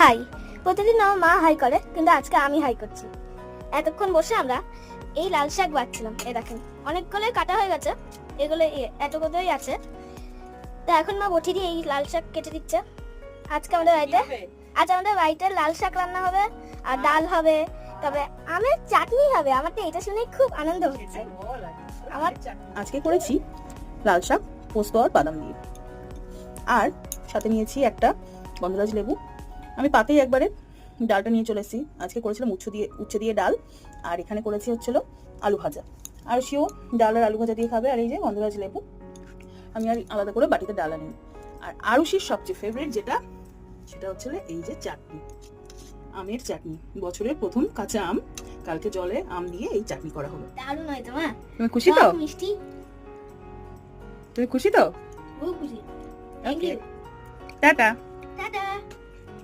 High. প্রতিদিন আমার মা হাই করে কিন্তু আজকে আমি হাই করছি। এতক্ষণ বসে আমরা এই লাল শাক বাচ্ছিলাম এ দেখেন অনেকগুলো কাটা হয়ে গেছে এগুলো এ- এতগুলোই আছে। তো এখন মা বটি দিয়ে এই লাল শাক কেটে দিচ্ছে। আজকে আমাদের বাড়িতে আজ আমাদের বাড়িতে লাল শাক রান্না হবে আর ডাল হবে তবে আমের চাটনি হবে। আমার তো এটা শুনে খুব আনন্দ হচ্ছে। আমার আজকে করেছি লাল শাক পোস্ত আর বাদাম দিয়ে। আর সাথে নিয়েছি একটা গন্ধরাজ লেবু। আমি পাতেই একবারে ডালটা নিয়ে চলে এসেছি। আজকে করেছিলাম উচ্ছে দিয়ে উচ্ছে দিয়ে ডাল। আর এখানে করেছি হচ্ছিল আলু ভাজা। আর সেও ডাল আর আলু ভাজা দিয়ে খাবে। আর এই যে গন্ধরাজ লেবু। আমি আর আলাদা করে বাটিতে ডাল আনি। আর আরুষির সবচেয়ে ফেভারিট যেটা সেটা হচ্ছে এই যে চাটনি। আমের চাটনি। বছরের প্রথম কাঁচা আম। কালকে জলে আম দিয়ে এই চাটনি করা হলো। দারুণ হয়েছে মা। তুমি খুশি তো? মিষ্টি। তুমি খুশি তো? খুশি। Thank you tata.